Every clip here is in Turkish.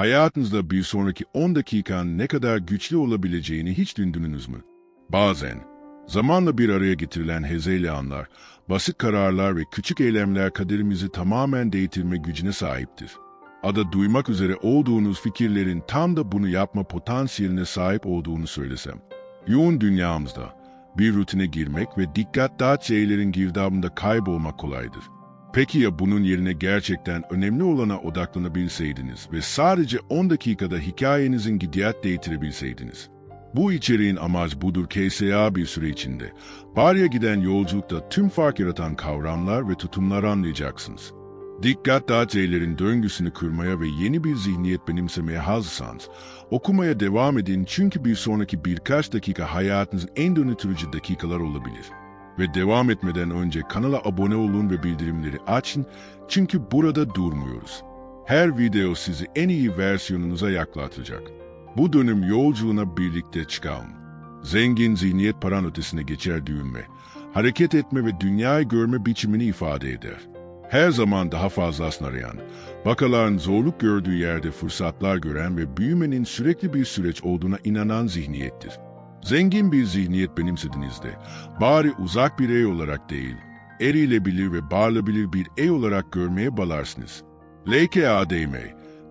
Hayatınızda bir sonraki 10 dakikanın ne kadar güçlü olabileceğini hiç düşündünüz mü? Bazen, zamanla bir araya getirilen hezeli anlar, basit kararlar ve küçük eylemler kaderimizi tamamen değiştirme gücüne sahiptir. Ada duymak üzere olduğunuz fikirlerin tam da bunu yapma potansiyeline sahip olduğunu söylesem. Yoğun dünyamızda bir rutine girmek ve dikkat dağıt şeylerin girdabında kaybolmak kolaydır. Peki ya bunun yerine gerçekten önemli olana odaklanabilseydiniz ve sadece 10 dakikada hikayenizin gidiyat değiştirebilseydiniz? Bu içeriğin amacı budur KSA bir süre içinde. Barya giden yolculukta tüm fark yaratan kavramlar ve tutumlar anlayacaksınız. Dikkat dağıtcıların döngüsünü kırmaya ve yeni bir zihniyet benimsemeye hazırsanız, okumaya devam edin çünkü bir sonraki birkaç dakika hayatınızın en dönütürücü dakikalar olabilir. Ve devam etmeden önce kanala abone olun ve bildirimleri açın çünkü burada durmuyoruz. Her video sizi en iyi versiyonunuza yaklatacak. Bu dönüm yolculuğuna birlikte çıkalım. Zengin zihniyet paran ötesine geçer düğünme, hareket etme ve dünyayı görme biçimini ifade eder. Her zaman daha fazlasını arayan, vakaların zorluk gördüğü yerde fırsatlar gören ve büyümenin sürekli bir süreç olduğuna inanan zihniyettir. Zengin bir zihniyet benimsediğinizde, bari uzak bir ey olarak değil, erilebilir ve bağlanabilir bir ey olarak görmeye balarsınız. LKADM,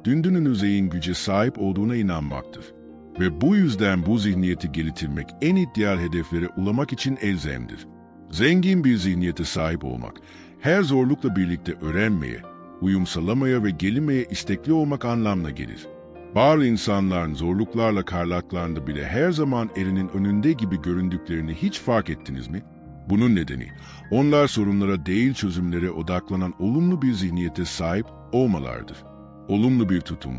dündünün üzeyin güce sahip olduğuna inanmaktır. Ve bu yüzden bu zihniyeti geliştirmek en ideal hedeflere ulamak için elzemdir. Zengin bir zihniyete sahip olmak, her zorlukla birlikte öğrenmeye, uyum sağlamaya ve gelinmeye istekli olmak anlamına gelir. Bazı insanların zorluklarla karlaklarında bile her zaman erinin önünde gibi göründüklerini hiç fark ettiniz mi? Bunun nedeni, onlar sorunlara değil çözümlere odaklanan olumlu bir zihniyete sahip olmalardır. Olumlu bir tutum,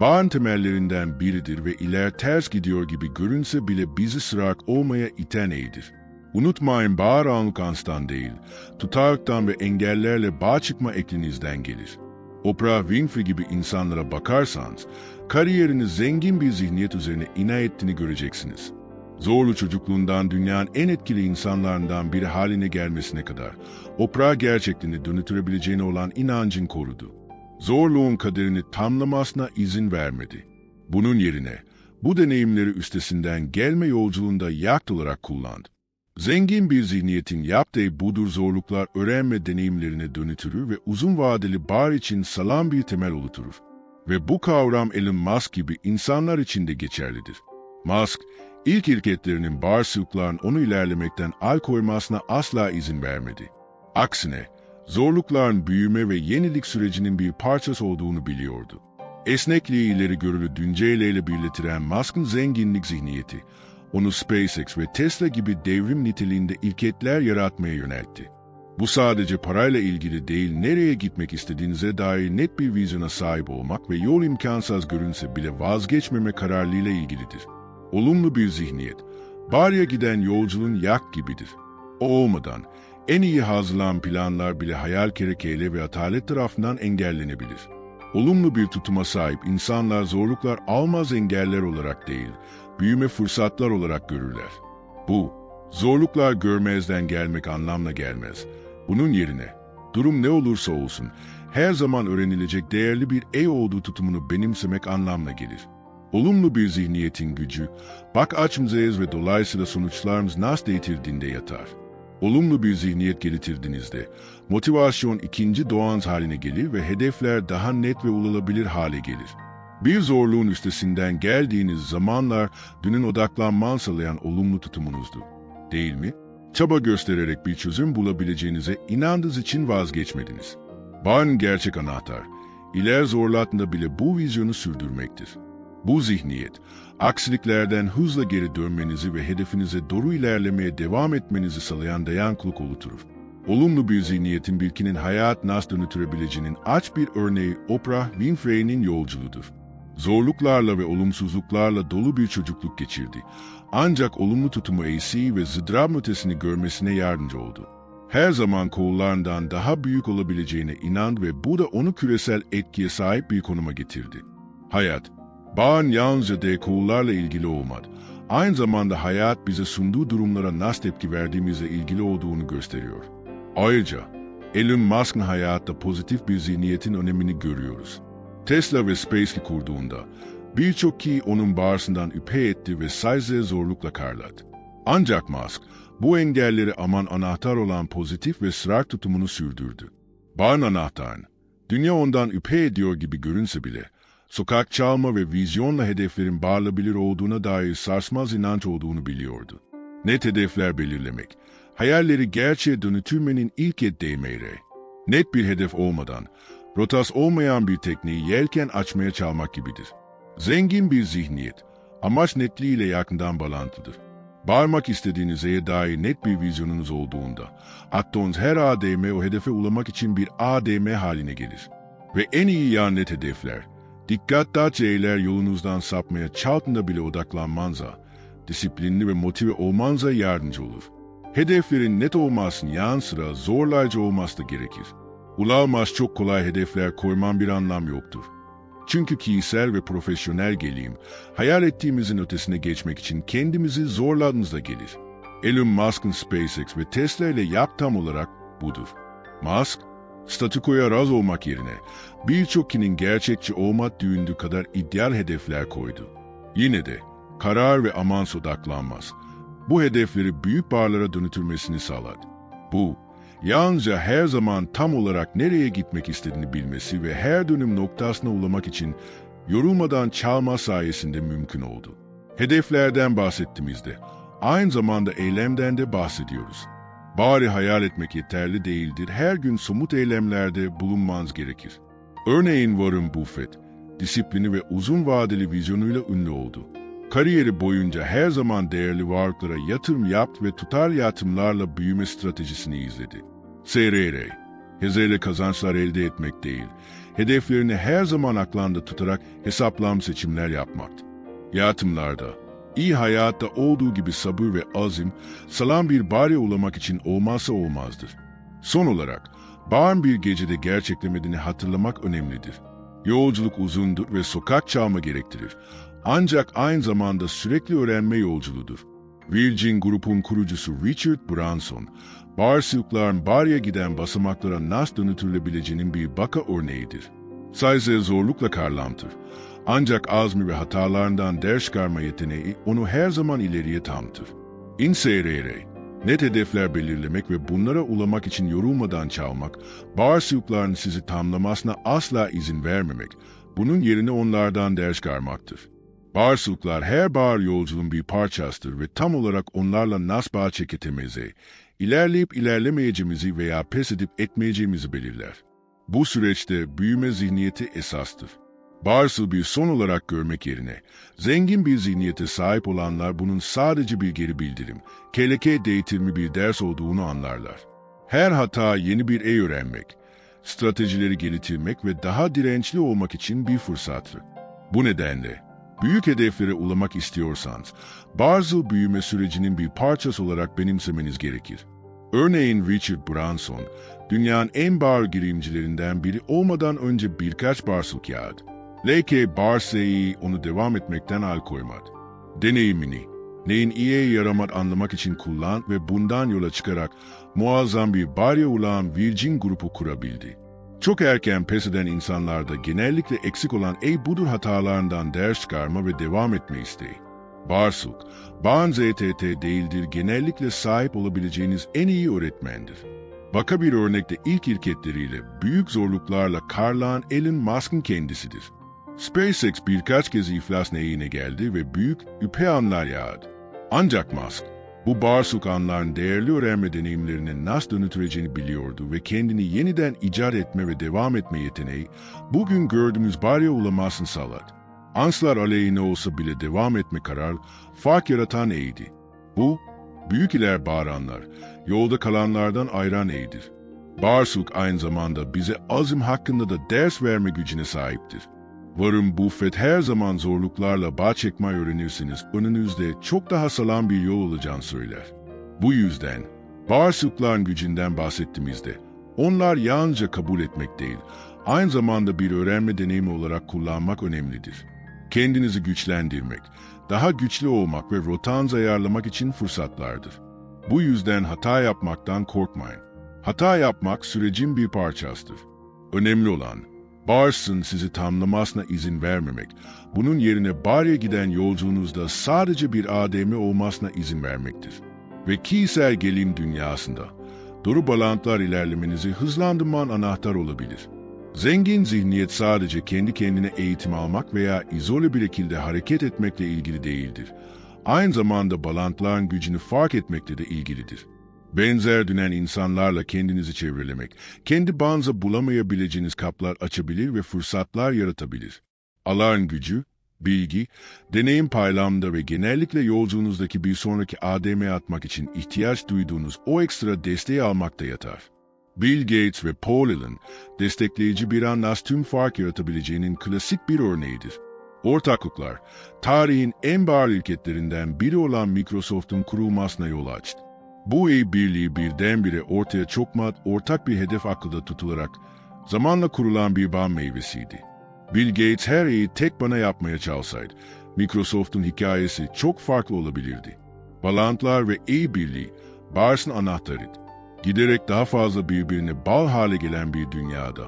bağın temellerinden biridir ve iler ters gidiyor gibi görünse bile bizi sırak olmaya iten eğidir. Unutmayın bağır anlıkanstan değil, tutarlıktan ve engellerle bağ çıkma eklinizden gelir. Oprah Winfrey gibi insanlara bakarsanız, kariyeriniz zengin bir zihniyet üzerine ina ettiğini göreceksiniz. Zorlu çocukluğundan dünyanın en etkili insanlarından biri haline gelmesine kadar, Oprah gerçekliğini dönütürebileceğine olan inancın korudu. Zorluğun kaderini tamlamasına izin vermedi. Bunun yerine, bu deneyimleri üstesinden gelme yolculuğunda yakt olarak kullandı. Zengin bir zihniyetin yaptığı budur zorluklar öğrenme deneyimlerine dönütürür ve uzun vadeli bar için sağlam bir temel oluşturur. Ve bu kavram Elon Musk gibi insanlar için de geçerlidir. Musk, ilk ilketlerinin bağırsızlıkların onu ilerlemekten al koymasına asla izin vermedi. Aksine, zorlukların büyüme ve yenilik sürecinin bir parçası olduğunu biliyordu. Esnekliği ileri görülü dünceyle birletiren Musk'ın zenginlik zihniyeti, onu SpaceX ve Tesla gibi devrim niteliğinde ilketler yaratmaya yöneltti. Bu sadece parayla ilgili değil, nereye gitmek istediğinize dair net bir vizyona sahip olmak ve yol imkansız görünse bile vazgeçmeme kararlılığıyla ilgilidir. Olumlu bir zihniyet, barya giden yolculuğun yak gibidir. O olmadan en iyi hazırlanan planlar bile hayal kerekeyle ve atalet tarafından engellenebilir. Olumlu bir tutuma sahip insanlar zorluklar almaz engeller olarak değil, büyüme fırsatlar olarak görürler. Bu, zorluklar görmezden gelmek anlamına gelmez. Bunun yerine, durum ne olursa olsun, her zaman öğrenilecek değerli bir ey olduğu tutumunu benimsemek anlamına gelir. Olumlu bir zihniyetin gücü, bak açımızdayız ve dolayısıyla sonuçlarımız nasıl değiştirdiğinde yatar. Olumlu bir zihniyet geliştirdiğinizde, motivasyon ikinci doğans haline gelir ve hedefler daha net ve ulaşılabilir hale gelir. Bir zorluğun üstesinden geldiğiniz zamanlar dünün odaklanman sağlayan olumlu tutumunuzdu. Değil mi? Çaba göstererek bir çözüm bulabileceğinize inandığınız için vazgeçmediniz. Bağın gerçek anahtar, iler zorlatında bile bu vizyonu sürdürmektir. Bu zihniyet, aksiliklerden hızla geri dönmenizi ve hedefinize doğru ilerlemeye devam etmenizi sağlayan dayanıklılık oluşturur. Olumlu bir zihniyetin bilkinin hayat nasıl dönütürebileceğinin aç bir örneği Oprah Winfrey'nin yolculuğudur. Zorluklarla ve olumsuzluklarla dolu bir çocukluk geçirdi. Ancak olumlu tutumu AC ve zıdrab ötesini görmesine yardımcı oldu. Her zaman kollarından daha büyük olabileceğine inandı ve bu da onu küresel etkiye sahip bir konuma getirdi. Hayat, bağın yalnızca de kollarla ilgili olmadı. Aynı zamanda hayat bize sunduğu durumlara nasıl tepki verdiğimizle ilgili olduğunu gösteriyor. Ayrıca Elon Musk'ın hayatta pozitif bir zihniyetin önemini görüyoruz. Tesla ve SpaceX kurduğunda birçok kişi onun bağrısından üpe etti ve size zorlukla karladı. Ancak Musk bu engelleri aman anahtar olan pozitif ve ısrar tutumunu sürdürdü. Bağın anahtarını, dünya ondan üpe ediyor gibi görünse bile, sokak çalma ve vizyonla hedeflerin bağlanabilir olduğuna dair sarsmaz inanç olduğunu biliyordu. Net hedefler belirlemek, hayalleri gerçeğe dönütürmenin ilk eddeğmeyle, net bir hedef olmadan, rotas olmayan bir tekneyi yelken açmaya çalmak gibidir. Zengin bir zihniyet, amaç netliğiyle yakından bağlantıdır. Bağırmak istediğinize dair net bir vizyonunuz olduğunda, attığınız her ADM o hedefe ulaşmak için bir ADM haline gelir. Ve en iyi yan net hedefler, dikkat dağıtıcı eyler yolunuzdan sapmaya çaltında bile odaklanmanza, disiplinli ve motive olmanza yardımcı olur. Hedeflerin net olmasının yan sıra zorlayıcı olması da gerekir. Ulaşmaz çok kolay hedefler koyman bir anlam yoktur. Çünkü kişisel ve profesyonel geleyim, hayal ettiğimizin ötesine geçmek için kendimizi zorladığımızda gelir. Elon Musk'ın SpaceX ve Tesla ile yap tam olarak budur. Musk, statükoya razı olmak yerine birçok kinin gerçekçi düğündüğü kadar ideal hedefler koydu. Yine de karar ve amans odaklanmaz. Bu hedefleri büyük bağlara dönütürmesini sağladı. Bu, Yalnızca her zaman tam olarak nereye gitmek istediğini bilmesi ve her dönüm noktasına ulaşmak için yorulmadan çalma sayesinde mümkün oldu. Hedeflerden bahsettiğimizde aynı zamanda eylemden de bahsediyoruz. Bari hayal etmek yeterli değildir, her gün somut eylemlerde bulunmanız gerekir. Örneğin Warren Buffett, disiplini ve uzun vadeli vizyonuyla ünlü oldu. Kariyeri boyunca her zaman değerli varlıklara yatırım yaptı ve tutarlı yatırımlarla büyüme stratejisini izledi. SRR, hezele kazançlar elde etmek değil, hedeflerini her zaman aklında tutarak hesaplam seçimler yapmak. Yatımlarda, iyi hayatta olduğu gibi sabır ve azim, salam bir bari ulamak için olmazsa olmazdır. Son olarak, bağın bir gecede gerçeklemediğini hatırlamak önemlidir. Yolculuk uzundur ve sokak çalma gerektirir. Ancak aynı zamanda sürekli öğrenme yolculuğudur. Virgin Group'un kurucusu Richard Branson, Bağırsızlıkların barya giden basamaklara nasıl dönütürülebileceğinin bir baka örneğidir. Sadece zorlukla karlantır. Ancak azmi ve hatalarından ders çıkarma yeteneği onu her zaman ileriye tamtır. İnseyreyre, net hedefler belirlemek ve bunlara ulamak için yorulmadan çalmak, bağırsızlıkların sizi tamlamasına asla izin vermemek, bunun yerine onlardan ders çıkarmaktır. Bağırsızlıklar her bağır yolculuğun bir parçasıdır ve tam olarak onlarla nasıl bağ çeketemeze, ilerleyip ilerlemeyeceğimizi veya pes edip etmeyeceğimizi belirler. Bu süreçte büyüme zihniyeti esastır. Bağırsız bir son olarak görmek yerine, zengin bir zihniyete sahip olanlar bunun sadece bir geri bildirim, keleke değitirmi bir ders olduğunu anlarlar. Her hata yeni bir ey öğrenmek, stratejileri geliştirmek ve daha dirençli olmak için bir fırsattır. Bu nedenle, büyük hedeflere ulaşmak istiyorsanız, bazı büyüme sürecinin bir parçası olarak benimsemeniz gerekir. Örneğin Richard Branson, dünyanın en bağır girişimcilerinden biri olmadan önce birkaç barsıl kağıt. Leke Barse'yi onu devam etmekten al koymadı. Deneyimini, neyin iyiye yaramat anlamak için kullan ve bundan yola çıkarak muazzam bir barya ulan Virgin grubu kurabildi. Çok erken pes eden insanlarda genellikle eksik olan ey budur hatalarından ders çıkarma ve devam etme isteği. Barsuk, Bağın ZTT değildir genellikle sahip olabileceğiniz en iyi öğretmendir. Baka bir örnekte ilk irketleriyle büyük zorluklarla karlan Elon Musk'ın kendisidir. SpaceX birkaç kez iflas neyine geldi ve büyük üpe anlar yağdı. Ancak Musk, bu barsuk anların değerli öğrenme deneyimlerine nasıl dönütüreceğini biliyordu ve kendini yeniden icat etme ve devam etme yeteneği bugün gördüğümüz barya ulamasını sağladı. Anslar aleyhine olsa bile devam etme karar fark yaratan eğdi. Bu, büyük iler bağıranlar, yolda kalanlardan ayıran eğidir. Barsuk aynı zamanda bize azim hakkında da ders verme gücüne sahiptir. Warren Buffett her zaman zorluklarla bağ çekmeyi öğrenirsiniz, önünüzde çok daha sağlam bir yol olacağını söyler. Bu yüzden, bağırsızlıkların gücünden bahsettiğimizde, onlar yalnızca kabul etmek değil, aynı zamanda bir öğrenme deneyimi olarak kullanmak önemlidir. Kendinizi güçlendirmek, daha güçlü olmak ve rotanızı ayarlamak için fırsatlardır. Bu yüzden hata yapmaktan korkmayın. Hata yapmak sürecin bir parçasıdır. Önemli olan, Bars'ın sizi tamlamasına izin vermemek, bunun yerine Barya giden yolculuğunuzda sadece bir ADM olmasına izin vermektir. Ve kişisel gelim dünyasında, doğru bağlantılar ilerlemenizi hızlandırman anahtar olabilir. Zengin zihniyet sadece kendi kendine eğitim almak veya izole bir şekilde hareket etmekle ilgili değildir. Aynı zamanda bağlantıların gücünü fark etmekle de ilgilidir. Benzer dünen insanlarla kendinizi çevrelemek, kendi bağınıza bulamayabileceğiniz kaplar açabilir ve fırsatlar yaratabilir. Alan gücü, bilgi, deneyim paylamda ve genellikle yolculuğunuzdaki bir sonraki ADM'ye atmak için ihtiyaç duyduğunuz o ekstra desteği almakta yatar. Bill Gates ve Paul Allen, destekleyici bir an nasıl tüm fark yaratabileceğinin klasik bir örneğidir. Ortaklıklar, tarihin en bağır ilketlerinden biri olan Microsoft'un kurulmasına yol açtı. Bu iyi birliği birdenbire ortaya çokmat ortak bir hedef akılda tutularak zamanla kurulan bir bağ meyvesiydi. Bill Gates her şeyi tek bana yapmaya çalışsaydı, Microsoft'un hikayesi çok farklı olabilirdi. Bağlantılar ve iyi birliği, Bars'ın anahtarıydı. Giderek daha fazla birbirine bağ hale gelen bir dünyada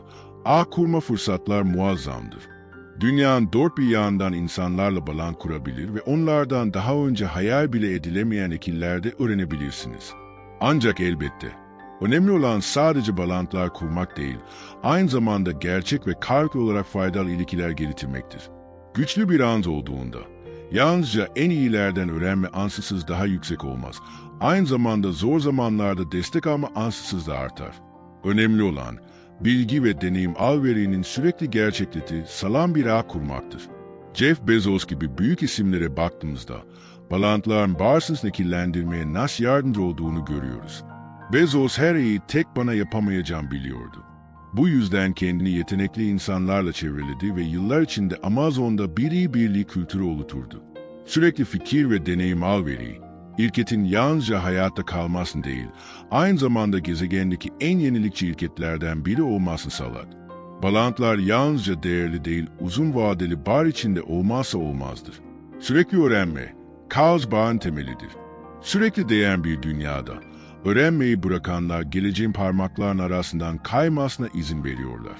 ağ kurma fırsatlar muazzamdır. Dünyanın dört bir yanından insanlarla bağlantı kurabilir ve onlardan daha önce hayal bile edilemeyen ekillerde öğrenebilirsiniz. Ancak elbette, önemli olan sadece bağlantılar kurmak değil, aynı zamanda gerçek ve karşılıklı olarak faydalı ilişkiler geliştirmektir. Güçlü bir an olduğunda, yalnızca en iyilerden öğrenme ansızsız daha yüksek olmaz. Aynı zamanda zor zamanlarda destek alma ansızsız da artar. Önemli olan, bilgi ve deneyim alverinin sürekli gerçekliği sağlam bir ağ kurmaktır. Jeff Bezos gibi büyük isimlere baktığımızda, bağlantıların bağırsız nekillendirmeye nasıl yardımcı olduğunu görüyoruz. Bezos her şeyi tek bana yapamayacağım biliyordu. Bu yüzden kendini yetenekli insanlarla çevreledi ve yıllar içinde Amazon'da bir iyi birliği kültürü oluşturdu. Sürekli fikir ve deneyim alveri, İlketin yalnızca hayatta kalmasın değil, aynı zamanda gezegendeki en yenilikçi ilketlerden biri olmasını sağlar. Bağlantılar yalnızca değerli değil, uzun vadeli bar içinde olmazsa olmazdır. Sürekli öğrenme, kaos bağın temelidir. Sürekli değen bir dünyada, öğrenmeyi bırakanlar geleceğin parmakların arasından kaymasına izin veriyorlar.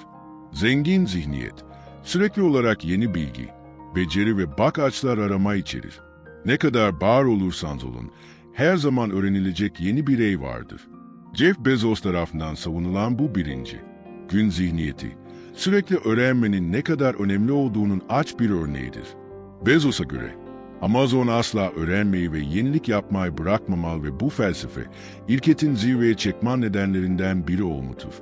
Zengin zihniyet, sürekli olarak yeni bilgi, beceri ve bak açlar arama içerir. Ne kadar bağır olursanız olun, her zaman öğrenilecek yeni birey vardır. Jeff Bezos tarafından savunulan bu birinci. Gün zihniyeti, sürekli öğrenmenin ne kadar önemli olduğunun aç bir örneğidir. Bezos'a göre, Amazon asla öğrenmeyi ve yenilik yapmayı bırakmamalı ve bu felsefe, ilketin zirveye çekman nedenlerinden biri olmutur.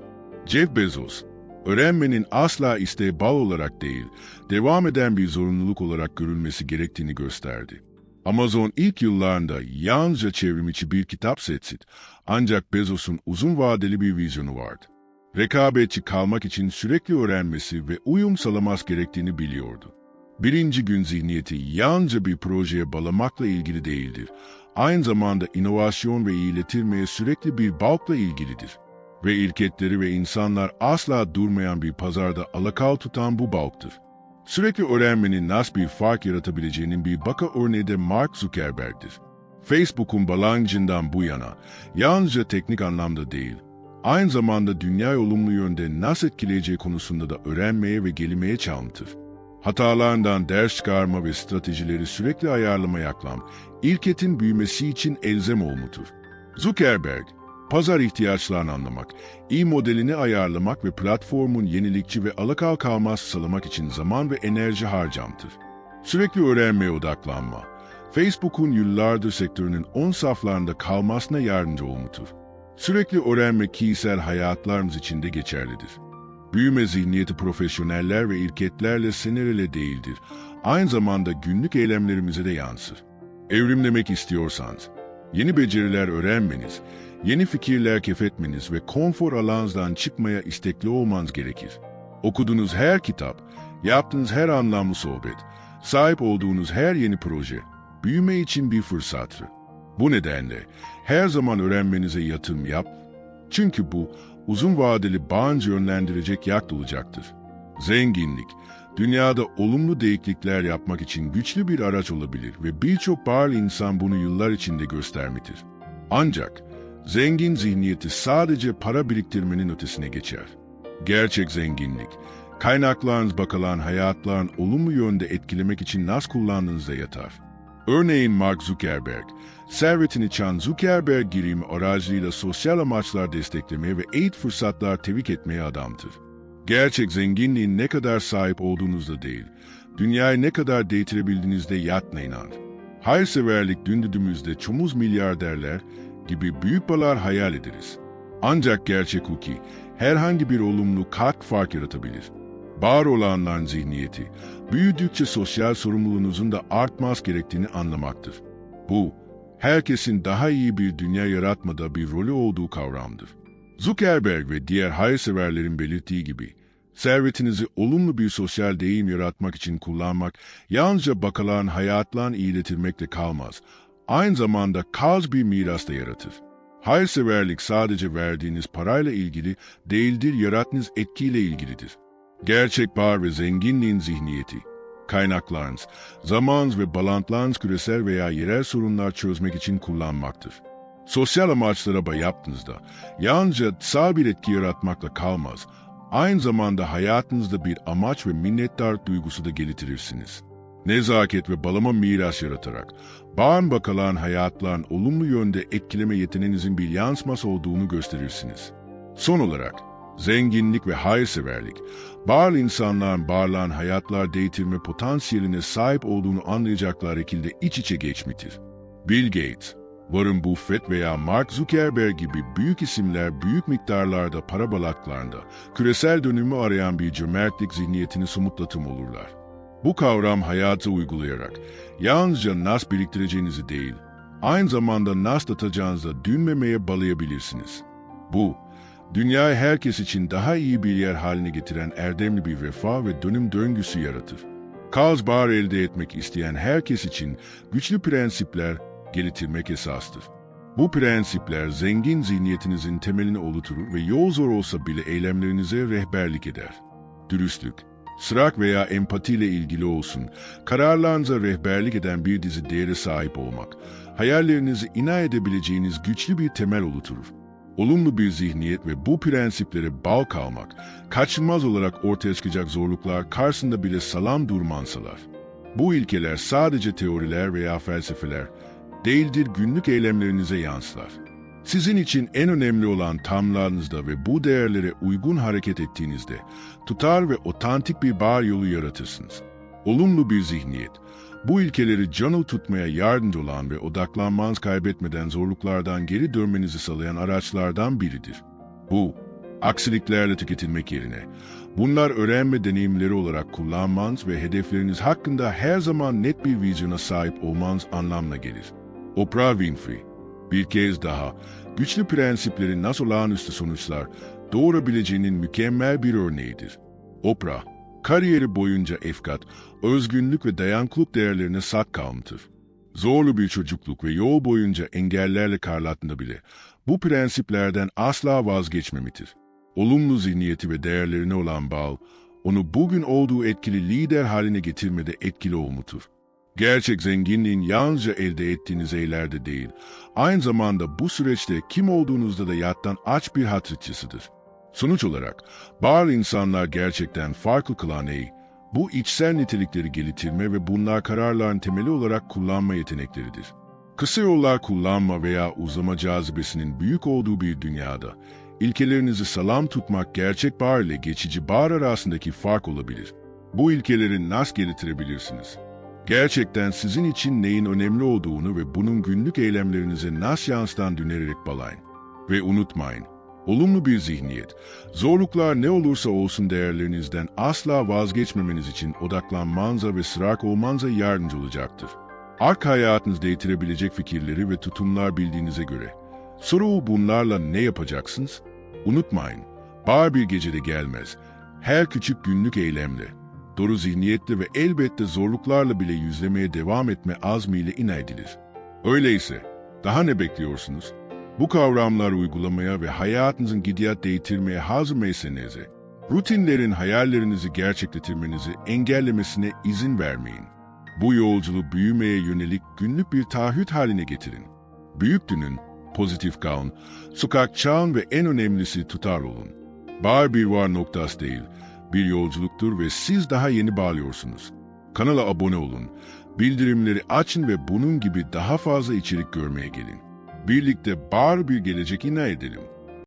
Jeff Bezos, öğrenmenin asla isteğe bağlı olarak değil, devam eden bir zorunluluk olarak görülmesi gerektiğini gösterdi. Amazon ilk yıllarında yalnızca çevrimiçi bir kitap setsit, ancak Bezos'un uzun vadeli bir vizyonu vardı. Rekabetçi kalmak için sürekli öğrenmesi ve uyum sağlaması gerektiğini biliyordu. Birinci gün zihniyeti yalnızca bir projeye bağlamakla ilgili değildir. Aynı zamanda inovasyon ve iyiletilmeye sürekli bir balkla ilgilidir. Ve ilketleri ve insanlar asla durmayan bir pazarda alakal tutan bu balktır. Sürekli öğrenmenin nasıl bir fark yaratabileceğinin bir baka örneği de Mark Zuckerberg'dir. Facebook'un balancından bu yana yalnızca teknik anlamda değil, aynı zamanda dünya olumlu yönde nasıl etkileyeceği konusunda da öğrenmeye ve gelmeye çalmıştır. Hatalarından ders çıkarma ve stratejileri sürekli ayarlama yaklam, ilketin büyümesi için elzem olmutur. Zuckerberg, pazar ihtiyaçlarını anlamak, iyi modelini ayarlamak ve platformun yenilikçi ve alakal kalmaz sağlamak için zaman ve enerji harcamtır. Sürekli öğrenmeye odaklanma, Facebook'un yıllardır sektörünün on saflarında kalmasına yardımcı olmuştur. Sürekli öğrenme kişisel hayatlarımız içinde geçerlidir. Büyüme zihniyeti profesyoneller ve ilketlerle senelerle değildir. Aynı zamanda günlük eylemlerimize de yansır. Evrimlemek istiyorsanız, yeni beceriler öğrenmeniz, Yeni fikirler keşfetmeniz ve konfor alanınızdan çıkmaya istekli olmanız gerekir. Okuduğunuz her kitap, yaptığınız her anlamlı sohbet, sahip olduğunuz her yeni proje, büyüme için bir fırsattır. Bu nedenle her zaman öğrenmenize yatırım yap, çünkü bu uzun vadeli bağınca yönlendirecek yak olacaktır. Zenginlik, dünyada olumlu değişiklikler yapmak için güçlü bir araç olabilir ve birçok bağlı insan bunu yıllar içinde göstermiştir. Ancak Zengin zihniyeti sadece para biriktirmenin ötesine geçer. Gerçek zenginlik, Kaynaklarınız bakılan hayatların olumlu yönde etkilemek için nasıl kullandığınızda yatar. Örneğin Mark Zuckerberg, servetini çan Zuckerberg girimi aracılığıyla sosyal amaçlar desteklemeye ve eğit fırsatlar tevik etmeye adamdır. Gerçek zenginliğin ne kadar sahip olduğunuzda değil, dünyayı ne kadar değitirebildiğinizde yatına inan. Hayırseverlik dündüdümüzde çomuz milyarderler gibi büyük balar hayal ederiz. Ancak gerçek hukuki herhangi bir olumlu kat fark yaratabilir. Var olanların zihniyeti, büyüdükçe sosyal sorumluluğunuzun da artmaz gerektiğini anlamaktır. Bu, herkesin daha iyi bir dünya yaratmada bir rolü olduğu kavramdır. Zuckerberg ve diğer hayırseverlerin belirttiği gibi, servetinizi olumlu bir sosyal deyim yaratmak için kullanmak, yalnızca bakalan hayatlarını iyiletilmekle kalmaz, aynı zamanda kaz bir miras da yaratır. Hayırseverlik sadece verdiğiniz parayla ilgili değildir, yarattığınız etkiyle ilgilidir. Gerçek var ve zenginliğin zihniyeti, kaynaklarınız, zamanınız ve bağlantılarınız küresel veya yerel sorunlar çözmek için kullanmaktır. Sosyal amaçlara yaptığınızda yalnızca sağ bir etki yaratmakla kalmaz, aynı zamanda hayatınızda bir amaç ve minnettar duygusu da geliştirirsiniz. Nezaket ve balama miras yaratarak, bağın bakalan hayatların olumlu yönde etkileme yeteneğinizin bir yansıması olduğunu gösterirsiniz. Son olarak, zenginlik ve hayırseverlik, bağlı insanların bağlanan hayatlar değiştirme potansiyeline sahip olduğunu anlayacaklar şekilde iç içe geçmiştir. Bill Gates, Warren Buffett veya Mark Zuckerberg gibi büyük isimler büyük miktarlarda para balaklarında küresel dönümü arayan bir cömertlik zihniyetini somutlatım olurlar. Bu kavram hayata uygulayarak yalnızca nas biriktireceğinizi değil, aynı zamanda nas atacağınızda dünmemeye balayabilirsiniz. Bu, dünyayı herkes için daha iyi bir yer haline getiren erdemli bir refah ve dönüm döngüsü yaratır. Kaz bağır elde etmek isteyen herkes için güçlü prensipler geliştirmek esastır. Bu prensipler zengin zihniyetinizin temelini oluşturur ve yol zor olsa bile eylemlerinize rehberlik eder. Dürüstlük, sırak veya empatiyle ilgili olsun, kararlarınıza rehberlik eden bir dizi değere sahip olmak, hayallerinizi ina edebileceğiniz güçlü bir temel oluşturur. Olumlu bir zihniyet ve bu prensiplere bağ kalmak, kaçınılmaz olarak ortaya çıkacak zorluklar karşısında bile salam durmansalar. Bu ilkeler sadece teoriler veya felsefeler, değildir günlük eylemlerinize yansılar. Sizin için en önemli olan tamlarınızda ve bu değerlere uygun hareket ettiğinizde tutar ve otantik bir bağ yolu yaratırsınız. Olumlu bir zihniyet, bu ilkeleri canlı tutmaya yardımcı olan ve odaklanmanız kaybetmeden zorluklardan geri dönmenizi sağlayan araçlardan biridir. Bu, aksiliklerle tüketilmek yerine, bunlar öğrenme deneyimleri olarak kullanmanız ve hedefleriniz hakkında her zaman net bir vizyona sahip olmanız anlamına gelir. Oprah Winfrey, bir kez daha güçlü prensiplerin nasıl olağanüstü sonuçlar doğurabileceğinin mükemmel bir örneğidir. Oprah, kariyeri boyunca efkat, özgünlük ve dayanıklılık değerlerine sak kalmıştır. Zorlu bir çocukluk ve yol boyunca engellerle karlattığında bile bu prensiplerden asla vazgeçmemiştir. Olumlu zihniyeti ve değerlerine olan bağ, onu bugün olduğu etkili lider haline getirmede etkili olmuştur. Gerçek zenginliğin yalnızca elde ettiğiniz eylerde değil, aynı zamanda bu süreçte kim olduğunuzda da yattan aç bir hatırçısıdır. Sonuç olarak, bazı insanlar gerçekten farklı kılan ey, bu içsel nitelikleri geliştirme ve bunlar kararların temeli olarak kullanma yetenekleridir. Kısa yollar kullanma veya uzama cazibesinin büyük olduğu bir dünyada, ilkelerinizi salam tutmak gerçek bağır ile geçici bağır arasındaki fark olabilir. Bu ilkeleri nasıl geliştirebilirsiniz? Gerçekten sizin için neyin önemli olduğunu ve bunun günlük eylemlerinize nasıl yansıtan dünerek balayın. Ve unutmayın, olumlu bir zihniyet, zorluklar ne olursa olsun değerlerinizden asla vazgeçmemeniz için odaklanmanıza ve sırak olmanıza yardımcı olacaktır. Ark hayatınızda yitirebilecek fikirleri ve tutumlar bildiğinize göre. Soru bunlarla ne yapacaksınız? Unutmayın, bar bir gecede gelmez. Her küçük günlük eylemle, doğru zihniyetle ve elbette zorluklarla bile yüzlemeye devam etme azmiyle ina edilir. Öyleyse, daha ne bekliyorsunuz? Bu kavramları uygulamaya ve hayatınızın gidiyat değiştirmeye mısınız? Rutinlerin hayallerinizi gerçekleştirmenizi engellemesine izin vermeyin. Bu yolculuğu büyümeye yönelik günlük bir taahhüt haline getirin. Büyüktünün, pozitif kalın, sokak çağın ve en önemlisi tutar olun. Bar bir var noktası değil, bir yolculuktur ve siz daha yeni bağlıyorsunuz. Kanala abone olun, bildirimleri açın ve bunun gibi daha fazla içerik görmeye gelin. Birlikte bar bir gelecek inna edelim.